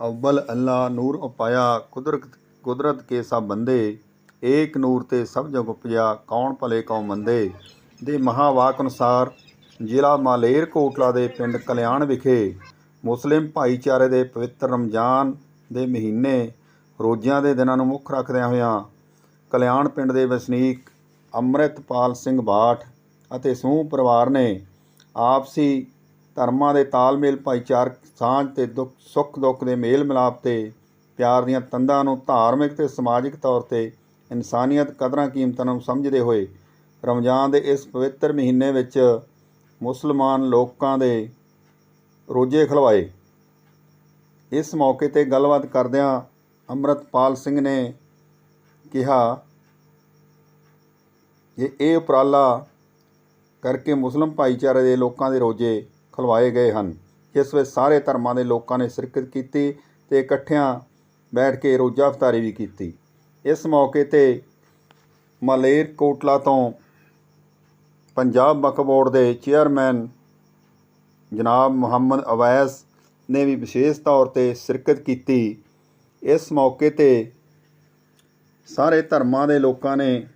ਅਵਲ ਅੱਲਾ ਨੂਰ ਉਪਾਇਆ ਕੁਦਰਤ ਕੁਦਰਤ ਕੇ ਸਭ ਬੰਦੇ, ਏਕ ਨੂਰ ਤੇ ਸਭ ਜਗ ਉਪਜਿਆ, ਕੌਣ ਭਲੇ ਕੌਮ ਮੰਦੇ? ਦੇ ਮਹਾਵਾਕ ਅਨੁਸਾਰ ਜ਼ਿਲ੍ਹਾ ਮਾਲੇਰ ਕੋਟਲਾ ਦੇ ਪਿੰਡ ਕਲਿਆਣ ਵਿਖੇ ਮੁਸਲਿਮ ਭਾਈਚਾਰੇ ਦੇ ਪਵਿੱਤਰ ਰਮਜ਼ਾਨ ਦੇ ਮਹੀਨੇ ਰੋਜ਼ਿਆਂ ਦੇ ਦਿਨਾਂ ਨੂੰ ਮੁੱਖ ਰੱਖਦਿਆਂ ਹੋਇਆਂ ਕਲਿਆਣ ਪਿੰਡ ਦੇ ਵਸਨੀਕ ਅਮਰਿਤਪਾਲ ਸਿੰਘ ਬਾਠ ਅਤੇ ਸਮੂਹ ਪਰਿਵਾਰ ਨੇ ਆਪਸੀ ਧਰਮਾਂ ਦੇ ਤਾਲਮੇਲ, ਭਾਈਚਾਰਕ ਸਾਂਝ ਤੇ ਦੁੱਖ, ਸੁੱਖ ਦੁੱਖ ਦੇ ਮੇਲ ਮਿਲਾਪ ਤੇ ਪਿਆਰ ਦੀਆਂ ਤੰਦਾਂ ਨੂੰ ਧਾਰਮਿਕ ਤੇ ਸਮਾਜਿਕ ਤੌਰ ਤੇ ਇਨਸਾਨੀਅਤ ਕਦਰਾਂ ਕੀਮਤਾਂ ਨੂੰ ਸਮਝਦੇ ਹੋਏ ਰਮਜ਼ਾਨ ਦੇ ਇਸ ਪਵਿੱਤਰ ਮਹੀਨੇ ਵਿੱਚ ਮੁਸਲਮਾਨ ਲੋਕਾਂ ਦੇ ਰੋਜ਼ੇ ਖਲਵਾਏ। ਇਸ ਮੌਕੇ ਤੇ ਗੱਲਬਾਤ ਕਰਦਿਆਂ ਅੰਮ੍ਰਿਤਪਾਲ ਸਿੰਘ ਨੇ ਕਿਹਾ ਕਿ ਇਹ ਉਪਰਾਲਾ ਕਰਕੇ ਮੁਸਲਮ ਭਾਈਚਾਰੇ ਦੇ ਲੋਕਾਂ ਦੇ ਰੋਜ਼ੇ ਖੁਲਵਾਏ ਗਏ ਹਨ। ਜਿਸ ਵਿੱਚ ਸਾਰੇ ਧਰਮਾਂ ਦੇ ਲੋਕਾਂ ਨੇ ਸ਼ਿਰਕਤ ਕੀਤੀ ਤੇ ਇਕੱਠਿਆਂ ਬੈਠ ਕੇ ਰੋਜ਼ਾ ਇਫਤਾਰੀ ਵੀ ਕੀਤੀ। ਇਸ ਮੌਕੇ ਤੇ ਮਲੇਰ ਕੋਟਲਾ ਤੋਂ ਪੰਜਾਬ ਵਕਫ ਬੋਰਡ ਦੇ ਚੇਅਰਮੈਨ ਜਨਾਬ ਮੁਹੰਮਦ ਅਵੈਸ ਨੇ ਵੀ ਵਿਸ਼ੇਸ਼ ਤੌਰ ਤੇ ਸ਼ਿਰਕਤ ਕੀਤੀ। ਇਸ ਮੌਕੇ ਤੇ ਸਾਰੇ ਧਰਮਾਂ ਦੇ ਲੋਕਾਂ ਨੇ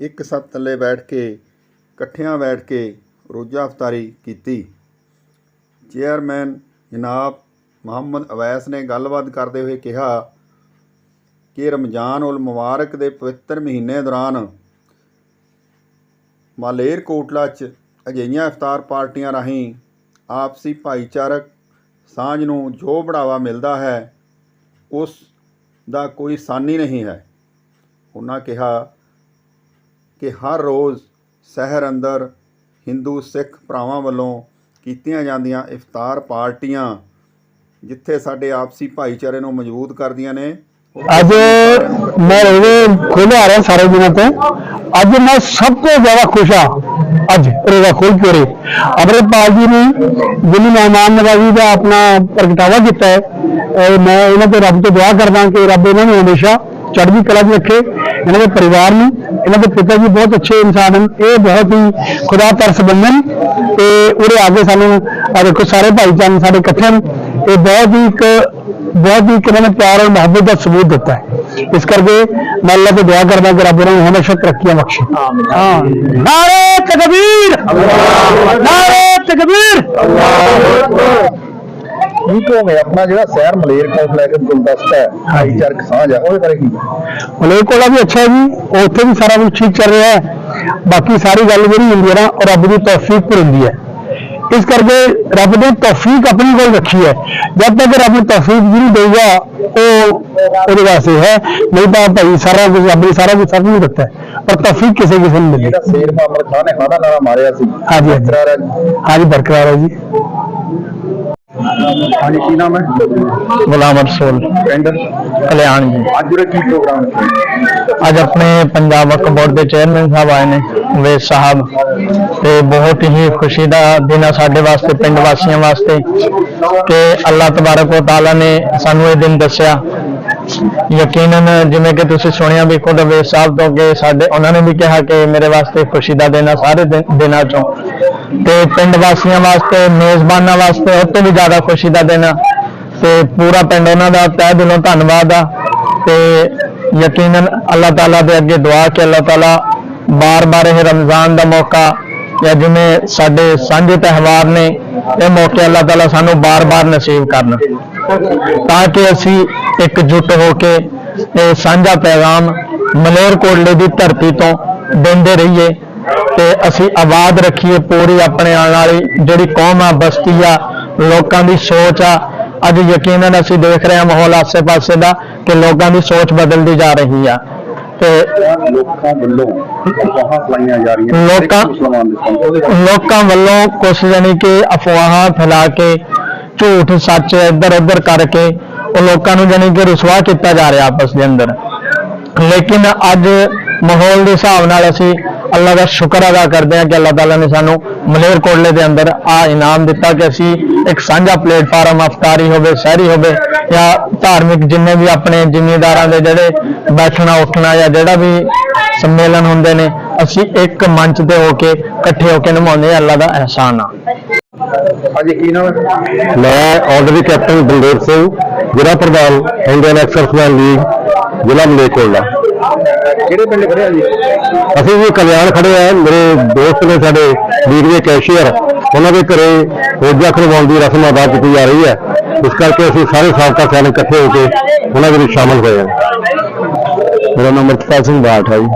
ਇੱਕ ਸੱਤ ਥੱਲੇ ਬੈਠ ਕੇ, ਇਕੱਠਿਆਂ ਬੈਠ ਕੇ ਰੋਜ਼ਾ ਇਫਤਾਰੀ ਕੀਤੀ। ਚੇਅਰਮੈਨ ਜਨਾਬ ਮੁਹੰਮਦ ਅਵੈਸ ਨੇ ਗੱਲਬਾਤ ਕਰਦੇ ਹੋਏ ਕਿਹਾ ਕਿ ਰਮਜ਼ਾਨ ਉਲ ਮੁਬਾਰਕ ਦੇ ਪਵਿੱਤਰ ਮਹੀਨੇ ਦੌਰਾਨ ਮਾਲੇਰਕੋਟਲਾ 'ਚ ਅਜਿਹੀਆਂ ਇਫਤਾਰ ਪਾਰਟੀਆਂ ਰਾਹੀਂ ਆਪਸੀ ਭਾਈਚਾਰਕ ਸਾਂਝ ਨੂੰ ਜੋ ਬੜਾਵਾ ਮਿਲਦਾ ਹੈ, ਉਸ ਦਾ ਕੋਈ ਸਾਨੀ ਨਹੀਂ ਹੈ। ਉਹਨਾਂ ਕਿਹਾ ਕਿ ਹਰ ਰੋਜ਼ ਸ਼ਹਿਰ ਅੰਦਰ ਹਿੰਦੂ ਸਿੱਖ ਭਰਾਵਾਂ ਵੱਲੋਂ ਕੀਤੀਆਂ ਜਾਂਦੀਆਂ ਇਫਤਾਰ ਪਾਰਟੀਆਂ ਜਿੱਥੇ ਸਾਡੇ ਆਪਸੀ ਭਾਈਚਾਰੇ ਨੂੰ ਮਜ਼ਬੂਤ ਕਰਦੀਆਂ ਨੇ। ਅੱਜ ਮੈਂ ਰੋਜ਼ੇ ਖੋਲ੍ਹ ਆ ਰਿਹਾ ਸਾਰੇ ਦਿਨਾਂ ਤੋਂ। ਅੱਜ ਮੈਂ ਸਭ ਤੋਂ ਜ਼ਿਆਦਾ ਖੁਸ਼ ਹਾਂ। ਅੱਜ ਰੋਜ਼ਾ ਖੋਲ ਕੇ ਰੇ ਅਮਰਪਾਲ ਜੀ ਨੇ ਜਿਨੀ ਮਹਿਮਾਨ ਨਵਾਜ਼ੀ ਦਾ ਆਪਣਾ ਪ੍ਰਗਟਾਵਾ ਕੀਤਾ ਹੈ ਮੈਂ ਇਹਨਾਂ ਤੇ ਰੱਬ ਤੋਂ ਦੁਆ ਕਰਦਾ ਕਿ ਰੱਬ ਇਹਨਾਂ ਨੂੰ ਹਮੇਸ਼ਾ ਚੜ੍ਹਦੀ ਕਲਾ 'ਚ ਰੱਖੇ, ਇਹਨਾਂ ਦੇ ਪਰਿਵਾਰ ਨੂੰ ਇਹਨਾਂ ਦੇ ਪਿਤਾ ਜੀ ਬਹੁਤ ਅੱਛੇ ਇਨਸਾਨ ਹਨ। ਇਹ ਬਹੁਤ ਹੀ ਖੁਦਾ ਤਰਸ ਬੰਦਨ ਤੇ ਉਹਦੇ ਆਗੇ ਸਾਨੂੰ ਆ ਦੇਖੋ ਸਾਰੇ ਭਾਈਚਾਰੇ ਸਾਡੇ ਇਕੱਠੇ ਨੇ ਇਹ ਬਹੁਤ ਹੀ ਇੱਕ ਬਹੁਤ ਹੀ ਕਿਹਨਾਂ ਨੇ ਪਿਆਰ ਔਰ ਮੁਹੱਬਤ ਦਾ ਸਬੂਤ ਦਿੱਤਾ ਹੈ। ਇਸ ਕਰਕੇ ਮੈਂ ਅੱਲਾਹ ਤੋਂ ਦੁਆ ਕਰਦਾ ਕਿ ਰੱਬ ਉਹਨਾਂ ਨੂੰ ਹਮੇਸ਼ਾ ਤਰੱਕੀਆਂ ਬਖਸ਼ੇ। ਹਾਂ। ਨਾਰੇ ਹੋ ਗਿਆ ਆਪਣਾ ਜਿਹੜਾ ਸ਼ਹਿਰ ਮਲੇਰ ਕੋਟ ਲੈ ਕੇ ਗੁਲਦਸਤਾ ਹੈ ਭਾਈਚਾਰਕ ਸਾਂਝ ਆ ਉਹਦੇ ਬਾਰੇ ਕੀ? ਮਲੇਕੋਲਾ ਵੀ ਅੱਛਾ ਹੈ ਜੀ ਉੱਥੇ ਵੀ ਸਾਰਾ ਕੁਝ ਠੀਕ ਚੱਲ ਰਿਹਾ ਹੈ। ਬਾਕੀ ਸਾਰੀ ਗੱਲ ਜਿਹੜੀ ਹੁੰਦੀ ਹੈ ਨਾ ਰੱਬ ਦੀ ਤੌਫੀਕ ਪਰ ਹੁੰਦੀ ਹੈ। ਇਸ ਕਰਕੇ ਰੱਬ ਨੇ ਤੌਫੀਕ ਆਪਣੀ ਕੋਲ ਰੱਖੀ ਹੈ। ਜਦ ਤੱਕ ਰੱਬ ਨੂੰ ਤੌਫੀਕ ਜਿਹਨੂੰ ਦੇਊਗਾ ਉਹ ਉਹਦੇ ਵਾਸਤੇ ਹੈ। ਨਹੀਂ ਤਾਂ ਭਾਈ ਸਾਰਾ ਕੁਝ ਨੇ ਸਾਰਾ ਕੁਝ ਸਭ ਨੂੰ ਦਿੱਤਾ ਹੈ। ਪਰ ਤੌਫੀਕ ਕਿਸੇ ਕਿਸੇ ਨੂੰ ਮਿਲੇ। ਜਿਹੜਾ ਸ਼ੇਰ ਮੁਹੰਮਦ ਖਾਨ ਨੇ ਖਾਦਾ ਨਾਰਾ ਮਾਰਿਆ ਸੀ ਹਾਂਜੀ। ਬਰਕਰਾਰ ਹੈ। ਹਾਂਜੀ ਬਰਕਰਾਰ ਹੈ ਜੀ। ਹਾਂਜੀ ਕੀ ਨਾਮ ਹੈ? ਗੁਲਾਮ ਰਸੂਲ ਪਿੰਡ ਕਲਿਆਣ ਜੀ। ਅੱਜ ਜਿਹੜਾ ਕੀ ਪ੍ਰੋਗਰਾਮ ਹੈ? ਅੱਜ ਆਪਣੇ ਪੰਜਾਬ ਵਕਫ ਬੋਰਡ ਦੇ ਚੇਅਰਮੈਨ ਸਾਹਿਬ ਆਏ ਨੇ ਵੇਸ ਸਾਹਿਬ। ਤੇ ਬਹੁਤ ਹੀ ਖੁਸ਼ੀ ਦਾ ਦਿਨ ਆ ਸਾਡੇ ਵਾਸਤੇ ਪਿੰਡ ਵਾਸੀਆਂ ਵਾਸਤੇ ਕਿ ਅੱਲਾਹ ਤਬਾਰਕ ਵ ਤਾਲਾ ਨੇ ਸਾਨੂੰ ਇਹ ਦਿਨ ਦੱਸਿਆ। ਯਕੀਨਨ ਜਿਵੇਂ ਕਿ ਤੁਸੀਂ ਸੁਣਿਆ ਵੀ ਖੁਦ ਵੇਸ ਸਾਹਿਬ ਤੋਂ ਕਿ ਸਾਡੇ ਉਹਨਾਂ ਨੇ ਵੀ ਕਿਹਾ ਕਿ ਮੇਰੇ ਵਾਸਤੇ ਖੁਸ਼ੀ ਦਾ ਦਿਨ ਆ ਸਾਰੇ ਦਿਨ- ਦਿਨਾਂ ਚੋਂ। ਤੇ ਪਿੰਡ ਵਾਸੀਆਂ ਵਾਸਤੇ, ਮੇਜ਼ਬਾਨਾਂ ਵਾਸਤੇ ਉਹ ਤੋਂ ਵੀ ਜ਼ਿਆਦਾ ਖੁਸ਼ੀ ਦਾ ਦਿਨ ਆ। ਤੇ ਪੂਰਾ ਪਿੰਡ ਉਹਨਾਂ ਦਾ ਤਹਿ ਦਿਲੋਂ ਧੰਨਵਾਦ ਆ। ਤੇ ਯਕੀਨਨ ਅੱਲਾਹ ਤਾਲਾ ਦੇ ਅੱਗੇ ਦੁਆ ਕਿ ਅੱਲਾਹ ਤਾਲਾ ਬਾਰ-ਬਾਰ ਇਹ ਰਮਜ਼ਾਨ ਦਾ ਮੌਕਾ ਜਾਂ ਜਿਵੇਂ ਸਾਡੇ ਸਾਂਝੇ ਤਿਉਹਾਰ ਨੇ, ਇਹ ਮੌਕੇ ਅੱਲਾਹ ਤਾਲਾ ਸਾਨੂੰ ਬਾਰ-ਬਾਰ ਨਸੀਬ ਕਰਨ। ਤਾਂ ਕਿ ਅਸੀਂ ਇੱਕ ਇਕਜੁੱਟ ਹੋ ਕੇ ਇਹ ਸਾਂਝਾ ਪੈਗਾਮ ਮਲੇਰ ਕੋਟਲੇ ਦੀ ਧਰਤੀ ਤੋਂ ਦਿੰਦੇ ਰਹੀਏ। ਤੇ ਅਸੀਂ ਆਬਾਦ ਰੱਖੀਏ ਪੂਰੀ ਆਪਣੇ ਆਉਣ ਵਾਲੀ ਜਿਹੜੀ ਕੌਮ ਆ ਬਸਤੀ ਆ ਲੋਕਾਂ ਦੀ ਸੋਚ ਆ। ਅੱਜ ਯਕੀਨਨ ਅਸੀਂ ਦੇਖ ਰਹੇ ਹਾਂ ਮਾਹੌਲ ਆਸੇ-ਪਾਸੇ ਦਾ ਕਿ ਲੋਕਾਂ ਦੀ ਸੋਚ ਬਦਲਦੀ ਜਾ ਰਹੀ ਆ। ਤੇ ਲੋਕਾਂ ਵੱਲੋਂ ਅਫਵਾਹਾਂ ਫਲਾਈਆਂ ਜਾ ਰਹੀਆਂ ਲੋਕਾਂ- ਵੱਲੋਂ ਕੁਛ ਜਾਣੀ ਕਿ ਅਫਵਾਹਾਂ ਫੈਲਾ ਕੇ ਝੂਠ ਸੱਚ ਇੱਧਰ ਉੱਧਰ ਕਰਕੇ ਉਹ ਲੋਕਾਂ ਨੂੰ ਜਾਣੀ ਕਿ ਰੁਸਵਾ ਕੀਤਾ ਜਾ ਰਿਹਾ ਆਪਸ ਦੇ ਅੰਦਰ। ਲੇਕਿਨ ਅੱਜ ਮਾਹੌਲ ਦੇ ਹਿਸਾਬ ਨਾਲ ਅਸੀਂ ਅੱਲਾ ਦਾ ਸ਼ੁਕਰ ਅਦਾ ਕਰਦੇ ਹਾਂ ਕਿ ਅੱਲਾਹ ਤਾਲਾ ਨੇ ਸਾਨੂੰ ਮਲੇਰਕੋਟਲੇ ਦੇ ਅੰਦਰ ਆ ਇਨਾਮ ਦਿੱਤਾ ਕਿ ਅਸੀਂ ਇੱਕ ਸਾਂਝਾ ਪਲੇਟਫਾਰਮ ਅਫਤਾਰੀ ਹੋਵੇ, ਸਹਿਰੀ ਹੋਵੇ ਜਾਂ ਧਾਰਮਿਕ ਜਿੰਨੇ ਵੀ ਆਪਣੇ ਜ਼ਿਮੀਂਦਾਰਾਂ ਦੇ ਜਿਹੜੇ ਬੈਠਣਾ, ਉੱਠਣਾ ਜਾਂ ਜਿਹੜਾ ਵੀ ਸੰਮੇਲਨ ਹੁੰਦੇ ਨੇ, ਅਸੀਂ ਇੱਕ ਮੰਚ ਤੇ ਹੋ ਕੇ ਇਕੱਠੇ ਹੋ ਕੇ ਨਿਭਾਉਂਦੇ ਹਾਂ, ਅੱਲਾ ਦਾ ਅਹਿਸਾਨ ਆ। ਹਾਂਜੀ ਕੀ ਨਾਮ ਹੈ? ਮੈਂ ਆਰਡਰੀ ਕੈਪਟਨ ਬਲਦੇਵ ਸਿੰਘ ਜ਼ਿਲ੍ਹਾ ਪ੍ਰਧਾਨ ਇੰਡੀਅਨ ਐਕਸਰਸਾਈਜ਼ ਲੀਗ ਜ਼ਿਲ੍ਹਾ ਮਲੇਰਕੋਟਲਾ। ਕਿਹੜੇ ਪਿੰਡ ਖੜੇ ਆ ਜੀ? ਅਸੀਂ ਵੀ ਕਲਿਆਣ ਖੜੇ ਆ ਮੇਰੇ ਦੋਸਤ ਨੇ ਸਾਡੇ ਵੀਡੀਓ ਕੈਸ਼ੀਅਰ ਉਹਨਾਂ ਦੇ ਘਰੇ ਰੋਜ਼ਾ ਕਰਵਾਉਣ ਦੀ ਰਸਮ ਅਦਾ ਕੀਤੀ ਜਾ ਰਹੀ ਹੈ। ਇਸ ਕਰਕੇ ਅਸੀਂ ਸਾਰੇ ਸਾਬਕਾ ਸੈਨਿਕ ਇਕੱਠੇ ਹੋ ਕੇ ਉਹਨਾਂ ਦੇ ਵਿੱਚ ਸ਼ਾਮਲ ਹੋਏ ਹਾਂ। ਮੇਰਾ ਨਾਮ ਅਮਰਪਾਲ ਸਿੰਘ ਬਾਠ ਹੈ ਜੀ।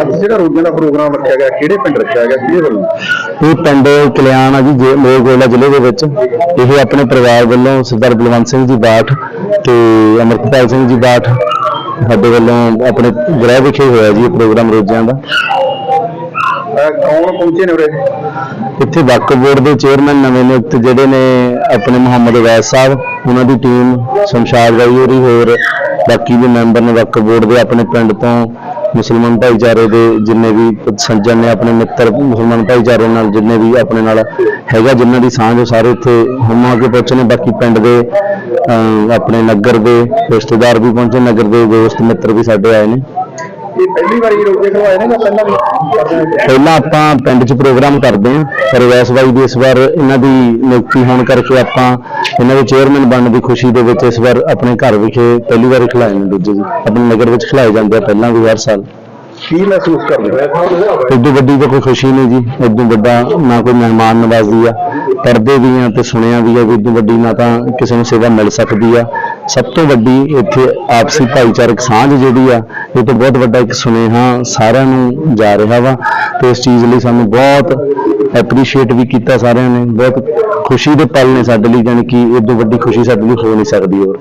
ਅੱਜ ਜਿਹੜਾ ਰੋਜ਼ਾਂ ਦਾ ਪ੍ਰੋਗਰਾਮ ਰੱਖਿਆ ਗਿਆ ਕਿਹੜੇ ਪਿੰਡ ਰੱਖਿਆ ਗਿਆ ਕਿਹਦੇ ਵੱਲੋਂ? ਇਹ ਪਿੰਡ ਕਲਿਆਣ ਆ ਜੀ ਜੇ ਮੋਗੋਲਾ ਜ਼ਿਲ੍ਹੇ ਦੇ ਵਿੱਚ। ਇਹ ਆਪਣੇ ਪਰਿਵਾਰ ਵੱਲੋਂ ਸਰਦਾਰ ਬਲਵੰਤ ਸਿੰਘ ਜੀ ਬਾਠ ਤੇ ਅਮਰਪਾਲ ਸਿੰਘ ਜੀ ਬਾਠ ਸਾਡੇ ਵੱਲੋਂ ਆਪਣੇ ਗ੍ਰਹਿ ਵਿਖੇ ਹੋਇਆ ਜੀ ਇਹ ਪ੍ਰੋਗਰਾਮ ਰੋਜ਼ਿਆਂ ਦਾ। ਕੌਣ ਪਹੁੰਚੇ ਨੇ ਉਰੇ? ਇੱਥੇ ਵਕਫ ਬੋਰਡ ਦੇ ਚੇਅਰਮੈਨ ਨਵੇਂ ਨਿਯੁਕਤ ਜਿਹੜੇ ਨੇ ਆਪਣੇ ਮੁਹੰਮਦ ਵੈਸ ਸਾਹਿਬ ਉਹਨਾਂ ਦੀ ਟੀਮ ਸ਼ਮਸ਼ਾਦ ਬਾਈ ਹੋਰੀ ਹੋਰ ਬਾਕੀ ਵੀ ਮੈਂਬਰ ਨੇ ਵਕਫ ਬੋਰਡ ਦੇ ਆਪਣੇ ਪਿੰਡ ਤੋਂ ਮੁਸਲਮਾਨ ਭਾਈਚਾਰੇ ਦੇ ਜਿੰਨੇ ਵੀ ਸੱਜਣ ਨੇ ਆਪਣੇ ਮਿੱਤਰ ਮੁਸਲਮਾਨ ਭਾਈਚਾਰੇ ਨਾਲ ਜਿੰਨੇ ਵੀ ਆਪਣੇ ਨਾਲ ਹੈਗਾ ਜਿਨ੍ਹਾਂ ਦੀ ਸਾਂਝ ਉਹ ਸਾਰੇ ਇੱਥੇ ਹੁਮ ਕੇ ਪਹੁੰਚੇ ਨੇ। ਬਾਕੀ ਪਿੰਡ ਦੇ ਅਮ, ਆਪਣੇ ਨਗਰ ਦੇ ਰਿਸ਼ਤੇਦਾਰ ਵੀ ਪਹੁੰਚੇ ਨਗਰ ਦੇ ਦੋਸਤ ਮਿੱਤਰ ਵੀ ਸਾਡੇ ਆਏ ਨੇ। ਇਹ ਪਹਿਲੀ ਵਾਰੀ ਰੋਜ਼ੇ ਕਰਵਾਏ ਨੇ ਜਾਂ ਪਹਿਲਾਂ ਵੀ ਕਰਦੇ ਨੇ? ਪਹਿਲਾਂ ਆਪਾਂ ਪਿੰਡ 'ਚ ਪ੍ਰੋਗਰਾਮ ਕਰਦੇ ਹਾਂ। ਪਰ ਵੈਸ ਬਾਈ ਦੀ ਇਸ ਵਾਰ ਇਹਨਾਂ ਦੀ ਨਿਯੁਕਤੀ ਹੋਣ ਕਰਕੇ ਆਪਾਂ ਇਹਨਾਂ ਦੇ ਚੇਅਰਮੈਨ ਬਣਨ ਦੀ ਖੁਸ਼ੀ ਦੇ ਵਿੱਚ ਇਸ ਵਾਰ ਆਪਣੇ ਘਰ ਵਿਖੇ ਪਹਿਲੀ ਵਾਰ ਖਿਲਾਏ ਨੇ ਦੂਜੇ ਜੀ ਆਪਣੇ ਨਗਰ ਵਿੱਚ ਖਿਲਾਏ ਜਾਂਦੇ ਆ ਪਹਿਲਾਂ ਵੀ ਹਰ ਸਾਲ। ਕੀ ਮਹਿਸੂਸ ਕਰਦੇ ਹੋ? ਇਦੋਂ ਵੱਡੀ ਤਾਂ ਕੋਈ ਖੁਸ਼ੀ ਨਹੀਂ ਜੀ। ਇਦੋਂ ਵੱਡਾ ਨਾ ਕੋਈ ਮਹਿਮਾਨ ਨਵਾਜ਼ੀ ਆ। ਪੜਦੇ ਵੀ ਆ ਤੇ ਸੁਣਿਆ ਵੀ ਆ ਵੀ ਇਦੋਂ ਵੱਡੀ ਨਾ ਤਾਂ ਕਿਸੇ ਨੂੰ ਸੇਵਾ ਮਿਲ ਸਕਦੀ ਆ। ਸਭ ਤੋਂ ਵੱਡੀ ਇੱਥੇ ਆਪਸੀ ਭਾਈਚਾਰਕ ਸਾਂਝ ਜਿਹੜੀ ਆ, ਇਹ ਤੋਂ ਬਹੁਤ ਵੱਡਾ ਇੱਕ ਸੁਨੇਹਾ ਸਾਰਿਆਂ ਨੂੰ ਜਾ ਰਿਹਾ ਵਾ ਤੇ ਇਸ ਚੀਜ਼ ਲਈ ਸਾਨੂੰ ਬਹੁਤ ਐਪਰੀਸ਼ੀਏਟ ਵੀ ਕੀਤਾ ਸਾਰਿਆਂ ਨੇ, ਬਹੁਤ ਖੁਸ਼ੀ ਦੇ ਪਲ ਨੇ ਸਾਡੇ ਲਈ, ਜਾਣੀ ਕਿ ਤੋਂ ਵੱਡੀ ਖੁਸ਼ੀ ਸਾਡੇ ਲਈ ਹੋ ਨਹੀਂ ਸਕਦੀ ਹੋਰ।